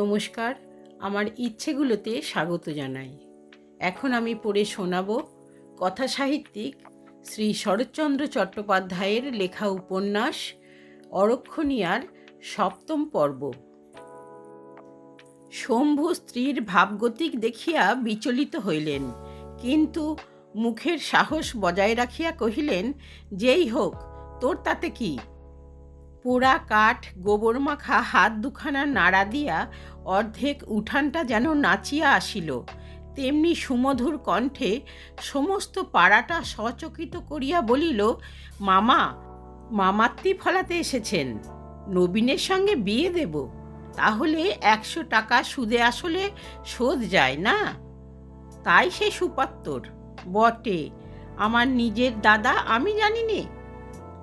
নমস্কার, আমার ইচ্ছেগুলোতে স্বাগত জানাই। এখন আমি পড়ে শোনাব কথা সাহিত্যিক শ্রী শরৎচন্দ্র চট্টোপাধ্যায়ের লেখা উপন্যাস অরক্ষণীয়ার সপ্তম পর্ব। শম্ভু স্ত্রীর ভাবগতিক দেখিয়া বিচলিত হইলেন, কিন্তু মুখের সাহস বজায় রাখিয়া কহিলেন, যেই হোক, তোর তাতে কি? পোড়া কাঠ, গোবর মাখা, হাত দুখানা নাড়া দিয়া অর্ধেক উঠানটা যেন নাচিয়া আসিল। তেমনি সুমধুর কণ্ঠে সমস্ত পাড়াটা সচকিত করিয়া বলিল, মামা মামাত্তি ফলাতে এসেছেন। নবীনের সঙ্গে বিয়ে দেব। তাহলে একশো টাকা সুদে আসলে শোধ যায় না? তাই সে সুপাত্তর। বটে। আমার নিজের দাদা আমি জানি নে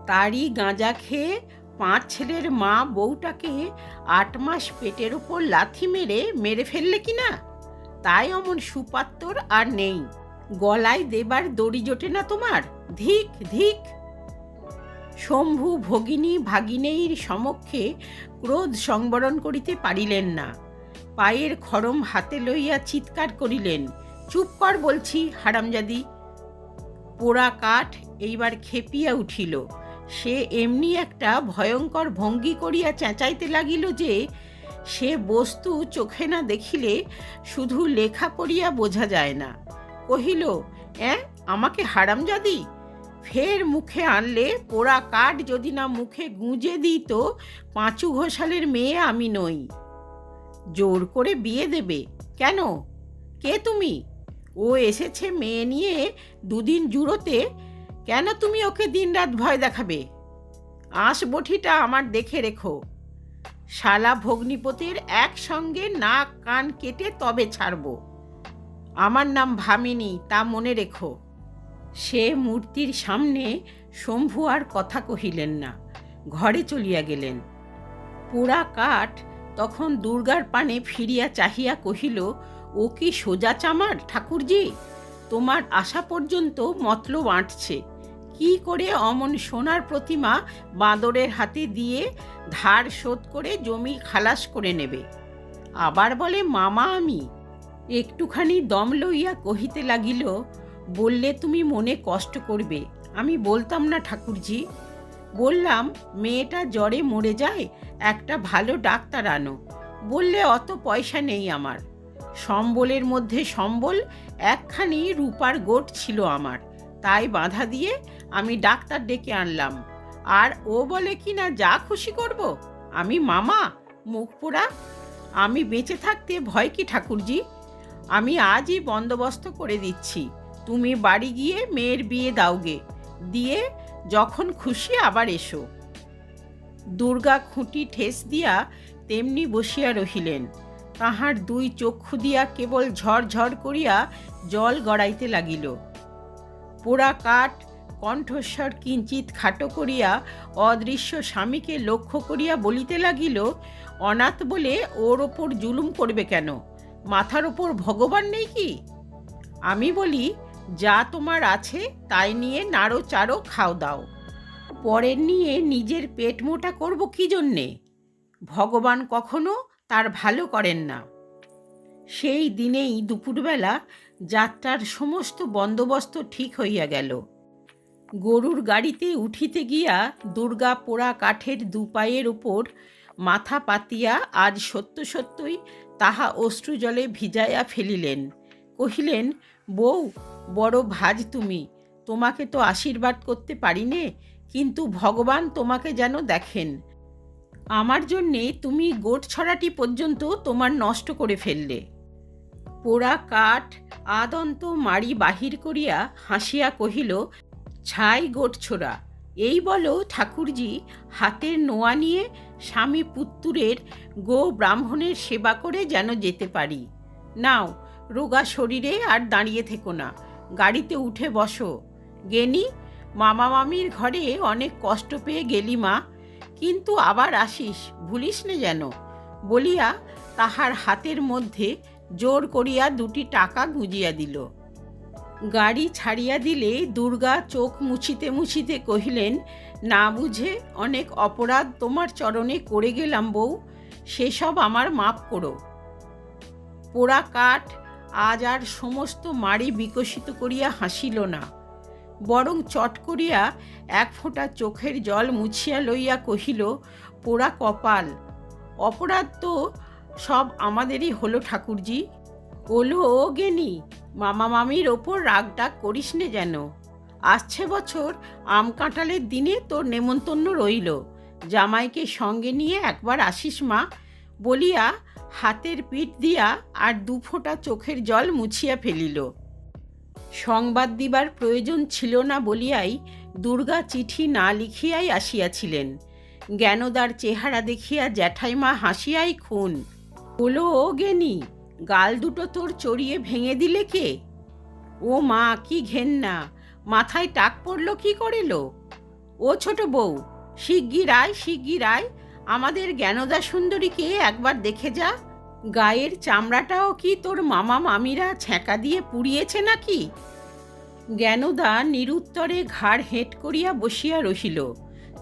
তারই গাঁজা খেয়ে পাঁচ ছেলের মা বউটাকে আট মাস পেটের ওপর লাথি মেরে মেরে ফেললে কি না? তাই অমন সুপাত্তর আর নেই। গলায় দেবার দড়ি জোটে না তোমার? ধিক ধিক। শম্ভু ভগিনী ভাগিনেয়ীর সমক্ষে ক্রোধ সংবরণ করিতে পারিলেন না। পায়ের খড়ম হাতে লইয়া চিৎকার করিলেন। চুপ কর বলছি, হারামজাদি। পোড়া কাঠ এইবার খেপিয়া উঠিল। সে এমনি একটা ভয়ঙ্কর ভঙ্গি করিয়া চেঁচাইতে লাগিল যে, সে বস্তু চোখে না দেখিলে শুধু লেখা পড়িয়া বোঝা যায় না। কহিল অ্যাঁ আমাকে হারামজাদি? ফের মুখে আনলে পোড়া কাঠ যদি না মুখে গুঁজে দিই তো পাঁচু ঘোষালের মেয়ে আমি নই। জোর করে বিয়ে দেবে। কেন? কে তুমি? ও এসেছে মেয়ে নিয়ে দুদিন জুড়োতে কেন তুমি ওকে দিনরাত ভয় দেখাবে? আঁশ বঠিটা আমার দেখে রেখো। শালা ভগ্নিপতির একসঙ্গে নাক কান কেটে তবে ছাড়ব। আমার নাম ভামিনী, তা মনে রেখো। সে মূর্তির সামনে শম্ভু আর কথা কহিলেন না, ঘরে চলিয়া গেলেন। পোড়া কাঠ তখন দুর্গার পানে ফিরিয়া চাহিয়া কহিল, ও কি সোজা চামার, ঠাকুরজি? তোমার আসা পর্যন্ত মতলব আঁটছে। কি করে অমন সোনার প্রতিমা বাঁদরের হাতে দিয়ে ধার শোধ করে জমি খালাস করে নেবে? আবার বলে, মামা আমি। একটুখানি দম লইয়া কহিতে লাগিল, বললে তুমি মনে কষ্ট করবে। আমি বলতাম না ঠাকুরজি। বললাম, মেয়েটা জ্বরে মরে যায়, একটা ভালো ডাক্তার আনো। বললে অত পয়সা নেই আমার। সম্বলের মধ্যে সম্বল একখানি রূপার গোট ছিল আমার। তাই বাধা দিয়ে আমি ডাক্তার ডেকে আনলাম। আর ও বলে কি না, যা খুশি করব। আমি মামা, মুখ পোড়া। আমি বেঁচে থাকতে ভয় কি ঠাকুরজি? আমি আজই বন্দোবস্ত করে দিচ্ছি। তুমি বাড়ি গিয়ে মেয়ের বিয়ে দাওগে। দিয়ে যখন খুশি আবার এসো। দুর্গা খুঁটি ঠেস দিয়া তেমনি বসিয়া রহিলেন। তাহার দুই চক্ষু দিয়া কেবল ঝরঝর করিয়া জল গড়াইতে লাগিল। পোড়া কাঠ, কণ্ঠস্বর কিঞ্চিত খাটো করিয়া অদৃশ্য স্বামীকে লক্ষ্য করিয়া বলিতে লাগিল, অনাথ বলে ওর ওপর জুলুম করবে কেন? মাথার ওপর ভগবান নেই কি? আমি বলি, যা তোমার আছে তাই নিয়ে নাড়ো চারো খাও দাও। পরের নিয়ে নিজের পেট মোটা করব কি জন্যে? ভগবান কখনো তার ভালো করেন না। সেই দিনেই দুপুরবেলা যাত্রার সমস্ত বন্দোবস্ত ঠিক হইয়া গেল। গরুর গাড়িতে উঠিতে গিয়া দুর্গা পোড়া কাঠের দুপায়ের উপর মাথা পাতিয়া আজ সত্য সত্যই তাহা অশ্রু জলে ভিজাইয়া ফেলিলেন। কহিলেন, বউ, বড় ভাজ তুমি। তোমাকে তো আশীর্বাদ করতে পারি নে কিন্তু ভগবান তোমাকে যেন দেখেন। আমার জন্যে তুমি গোট ছড়াটি পর্যন্ত তোমার নষ্ট করে ফেললে। পোড়া কাঠ আদন্ত মাড়ি বাহির করিয়া হাসিয়া কহিল, ছাই গোট ছোড়া, এই বলো ঠাকুরজি, হাতের নোয়া নিয়ে স্বামী পুত্তুরের গো ব্রাহ্মণের সেবা করে যেন যেতে পারি। নাও, রোগা শরীরে আর দাঁড়িয়ে থেকো না, গাড়িতে উঠে বসো। গেনি, মামা মামির ঘরে অনেক কষ্ট পেয়ে গেলি মা, কিন্তু আবার আসিস, ভুলিস নে যেন। বলিয়া তাহার হাতের মধ্যে জোর করিয়া দুটি টাকা গুঁজিয়া দিল। গাড়ি ছাড়িয়া দিলে দুর্গা চোখ মুছিতে মুছিতে কহিলেন, না বুঝে অনেক অপরাধ তোমার চরণে করে গেলাম বউ, সেসব আমার মাপ করো। পোড়া কাঠ আজ আর সমস্ত মাড়ি বিকশিত করিয়া হাসিল না। বরং চট করিয়া এক ফোঁটা চোখের জল মুছিয়া লইয়া কহিল, পোড়া কপাল, অপরাধ তো সব আমাদেরই হলো ঠাকুরজি। ওলো ও গেনি মামা মামির ওপর রাগ ডাক করিস নে যেন। আসছে বছর আম কাঁঠালের দিনে তোর নেমন্তন্ন রইল। জামাইকে সঙ্গে নিয়ে একবার আসিস মা। বলিয়া হাতের পিঠ দিয়া আর দু ফোঁটা চোখের জল মুছিয়া ফেলিল। সংবাদ দিবার প্রয়োজন ছিল না বলিয়াই দুর্গা চিঠি না লিখিয়াই আসিয়াছিলেন। জ্ঞানদার চেহারা দেখিয়া জ্যাঠাইমা হাসিয়াই খুন। হলো ও গেনি, গাল দুটো তোর চড়িয়ে ভেঙে দিলে কে? ও মা, কি ঘেন্না, মাথায় টাক পড়ল কি করেলো? ও ছোট বউ, শিগগির আয় শিগগির আয়, আমাদের জ্ঞানদা সুন্দরীকে একবার দেখে যা। গায়ের চামড়াটাও কি তোর মামা মামিরা ছ্যাঁকা দিয়ে পুড়িয়েছে নাকি? জ্ঞানদা নিরুত্তরে ঘাড় হেঁট করিয়া বসিয়া রহিল।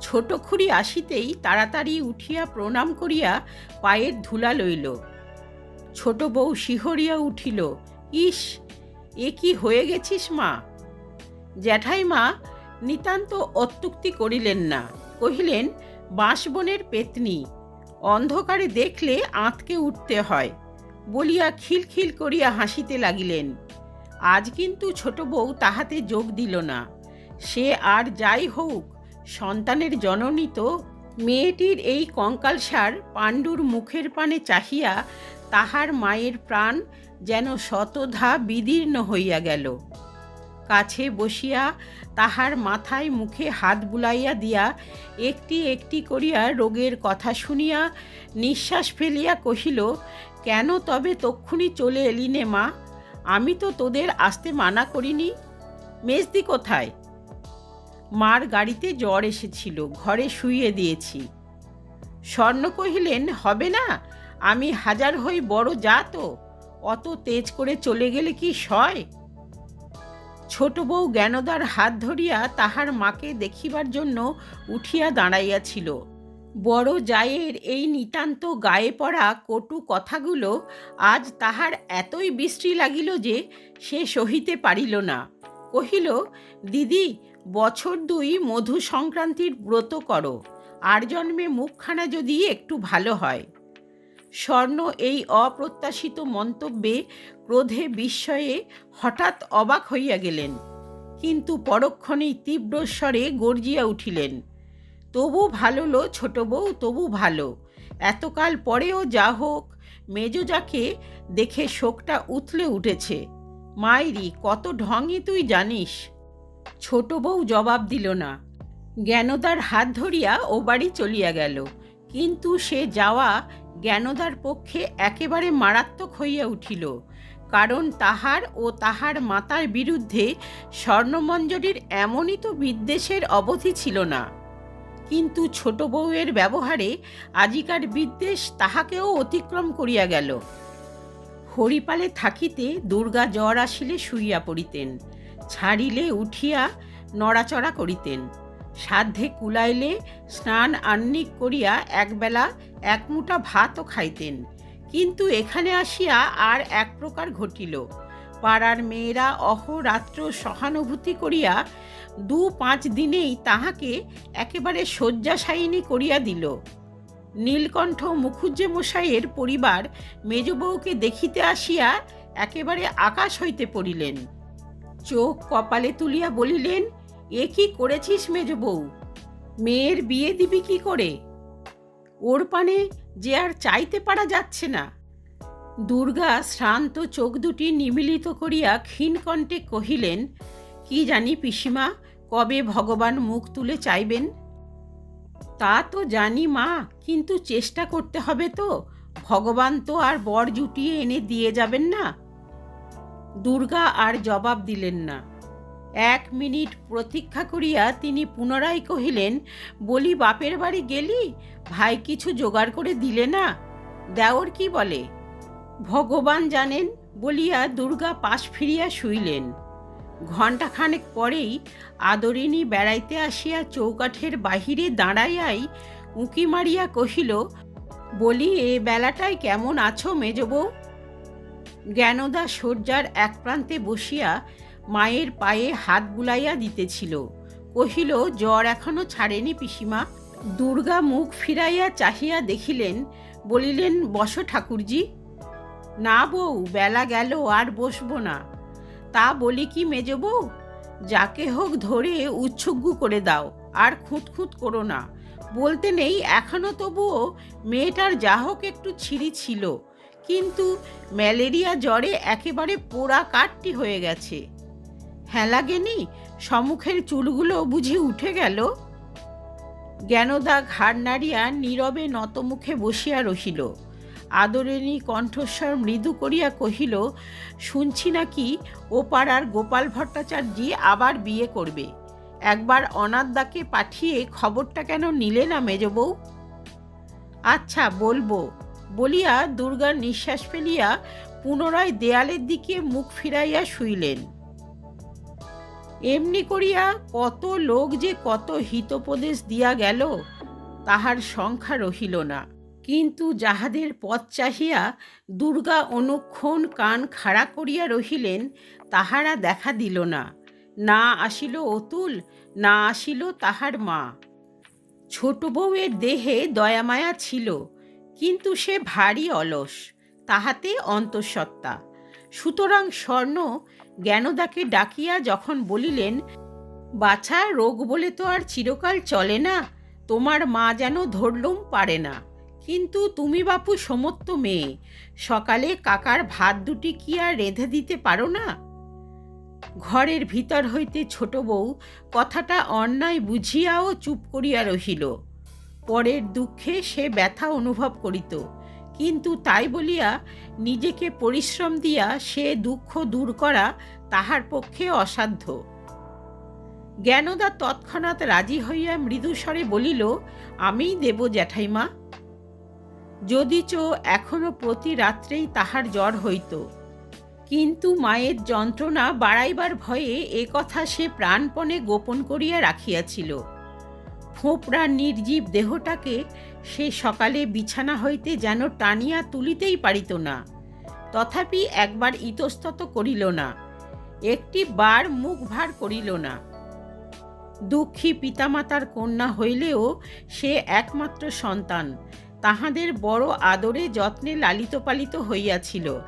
ছোট খুড়ি আসিতেই তাড়াতাড়ি উঠিয়া প্রণাম করিয়া পায়ের ধুলা লইল। ছোট বউ শিহরিয়া উঠিল, ইস, এ কি হয়ে গেছিস মা? জ্যাঠাইমা, নিতান্ত অত্যুক্তি করিলেন না। কহিলেন, বাঁশবনের পেতনি, অন্ধকারে দেখলে আঁতকে উঠতে হয়। বলিয়া খিলখিল করিয়া হাসিতে লাগিলেন। আজ কিন্তু ছোট বউ তাহাতে যোগ দিল না। সে আর যাই হোক, সন্তানের জননী তো। মেয়েটির এই কঙ্কালসার পাণ্ডুর মুখের পানে চাহিয়া তাহার মায়ের প্রাণ যেন শতধা বিদীর্ণ হইয়া গেল। কাছে বসিয়া তাহার মাথায় মুখে হাত বুলাইয়া দিয়া একটি একটি করিয়া রোগের কথা শুনিয়া নিঃশ্বাস ফেলিয়া কহিল, কেন তবে তক্ষুনি চলে এলি নে মা? আমি তো তোদের আসতে মানা করিনি। মেজদি কোথায়? মার গাড়িতে জ্বর এসেছিল, ঘরে শুইয়ে দিয়েছি। স্বর্ণ কহিলেন, হবে না? আমি হাজার হই বড় যা তো অত তেজ করে চলে গেলে কি সয়? ছোট বউ জ্ঞানদার হাত ধরিয়া তাহার মাকে দেখিবার জন্য উঠিয়া দাঁড়াইয়াছিল। বড় জায়ের এই নিতান্ত গায়ে পড়া কটু কথাগুলো আজ তাহার এতই বৃষ্টি লাগিল যে সে সহিতে পারিল না। কহিল, দিদি, বছর দুই মধু সংক্রান্তির ব্রত করো, আর জন্মে মুখখানা যদি একটু ভালো হয়। স্বর্ণ এই অপ্রত্যাশিত মন্তব্যে ক্রোধে বিস্ময়ে হঠাৎ অবাক হইয়া গেলেন। কিন্তু পরক্ষণেই তীব্র স্বরে গর্জিয়া উঠিলেন, তবু ভালো লো ছোট বউ, তবু ভালো। এতকাল পরেও যা হোক মেজোজাকে দেখে শোকটা উথলে উঠেছে। মাইরি, কত ঢঙে তুই জানিস? ছোট বউ জবাব দিল না। জ্ঞানদার হাত ধরিয়া ও বাড়ি চলিয়া গেল। কিন্তু সে যাওয়া জ্ঞানদার পক্ষে একেবারে মারাত্মক হইয়া উঠিল, কারণ তাহার ও তাহার মাতার বিরুদ্ধে স্বর্ণমঞ্জরীর এমনই তো বিদ্বেষের অবধি ছিল না। কিন্তু ছোট বউয়ের ব্যবহারে আজিকার বিদ্বেষ তাহাকেও অতিক্রম করিয়া গেল। হরিপালে থাকিতে দুর্গা জ্বর আসিলে শুইয়া পড়িতেন, ছাড়িলে উঠিয়া নড়াচড়া করিতেন। সাধ্যে কুলাইলে স্নান আহ্নিক করিয়া একবেলা এক মুঠা ভাতও খাইতেন। কিন্তু এখানে আসিয়া আর এক প্রকার ঘটিল। পাড়ার মেয়েরা অহরাত্র সহানুভূতি করিয়া দু পাঁচ দিনেই তাহাকে একেবারে শয্যাশায়িনী করিয়া দিল। নীলকণ্ঠ মুখুজ্জে মশাইয়ের পরিবার মেজবউকে দেখিতে আসিয়া একেবারে আকাশ হইতে পড়িলেন। চোখ কপালে তুলিয়া বলিলেন এ কি করেছিস মেজ বউ? মেয়ের বিয়ে দিবি কি করে? ওর পানে যে আর চাইতে পারা যাচ্ছে না। দুর্গা শ্রান্ত চোখ দুটি নিমিলিত করিয়া ক্ষীণকণ্ঠে কহিলেন, কি জানি পিসিমা, কবে ভগবান মুখ তুলে চাইবেন? তা তো জানি মা, কিন্তু চেষ্টা করতে হবে তো। ভগবান তো আর বর জুটিয়ে এনে দিয়ে যাবেন না। দুর্গা আর জবাব দিলেন না। এক মিনিট প্রতীক্ষা করিয়া তিনি পুনরায় কহিলেন, বলি, বাপের বাড়ি গেলি? ভাই কিছু জোগাড় করে দিলে না? দেওর কি বলে? ভগবান জানেন, বলিয়া দুর্গা পাশ ফিরিয়া শুইলেন। ঘণ্টাখানেক পরেই আদরিনী বেড়াইতে আসিয়া চৌকাঠের বাহিরে দাঁড়াইয়াই উঁকি মারিয়া কহিল, বলি, এ বেলাটায় কেমন আছো মেজবউ? জ্ঞানদা শয্যার এক প্রান্তে বসিয়া মায়ের পায়ে হাত বুলাইয়া দিতেছিল। কহিল, জ্বর এখনও ছাড়েনি পিসিমা। দুর্গা মুখ ফিরাইয়া চাহিয়া দেখিলেন, বলিলেন, বস ঠাকুরজি। না বউ, বেলা গেল, আর বসবো না। তা বলি কি মেজ বউ? যাকে হোক ধরে উচ্ছুগ্গু করে দাও, আর খুঁতখুঁত করো না। বলতে নেই, এখনও তবুও মেয়েটার যা হোক একটু ছিঁড়ি ছিল। কিন্তু ম্যালেরিয়া জ্বরে একেবারে পোড়া কাঠটি হয়ে গেছে। হ্যাঁ লাগেনি সম্মুখের চুলগুলো বুঝি উঠে গেল? জ্ঞানদা ঘাড় নাড়িয়া নীরবে নতমুখে বসিয়া রহিল। আদরেণী কণ্ঠস্বর মৃদু করিয়া কহিল, শুনছি নাকি ও পাড়ার গোপাল ভট্টাচার্যি আবার বিয়ে করবে। একবার অনাদ্দাকে পাঠিয়ে খবরটা কেন নিলে না মেজবউ আচ্ছা বলব। বলিয়া দুর্গার নিঃশ্বাস ফেলিয়া পুনরায় দেয়ালের দিকে মুখ ফিরাইয়া শুইলেন। এমনি করিয়া কত লোক যে কত হিতোপদেশ দিয়া গেল, তাহার সংখ্যা রহিল না। কিন্তু যাহাদের পথ চাহিয়া দুর্গা অনুক্ষণ কান খাড়া করিয়া রহিলেন, তাহারা দেখা দিল না। না আসিল অতুল, না আসিল তাহার মা। ছোট বউয়ের দেহে দয়ামায়া ছিল, কিন্তু সে ভারী অলস, তাহাতে অন্তঃসত্ত্বা। সুতরাং স্বর্ণ জ্ঞানদাকে ডাকিয়া যখন বলিলেন, বাছা, রোগ বলে তো আর চিরকাল চলে না, তোমার মা যেন ধরলুম পারে না। কিন্তু তুমি বাপু সমত্ত মেয়ে, সকালে কাকার ভাত দুটি কি আর রেঁধে দিতে পারো না? ঘরের ভিতর হইতে ছোট বউ কথাটা অন্যায় বুঝিয়াও চুপ করিয়া রহিল। পরের দুঃখে সে ব্যথা অনুভব করিত। কিন্তু তাই বলিয়া নিজেকে পরিশ্রম দিয়া সে দুঃখ দূর করা তাহার পক্ষে অসাধ্য। জ্ঞানদা তৎক্ষণাৎ রাজি হইয়া মৃদুস্বরে বলিল আমিই দেব জ্যাঠাইমা। যদিচ এখনও প্রতি রাত্রেই তাহার জ্বর হইত। কিন্তু মায়ের যন্ত্রণা বাড়াইবার ভয়ে এ কথা সে প্রাণপণে গোপন করিয়া রাখিয়াছিল। ফোঁপড়া নির্জীব দেহটাকে সে সকালে বিছানা হইতে যেন টানিয়া তুলিতেই পারিত না। তথাপি একবার ইতস্তত করিল না। একটি বার মুখ ভার করিল না। দুঃখী পিতামাতার কন্যা হইলেও সে একমাত্র সন্তান। তাহাদের বড় আদরে যত্নে লালিত পালিত হইয়াছিল।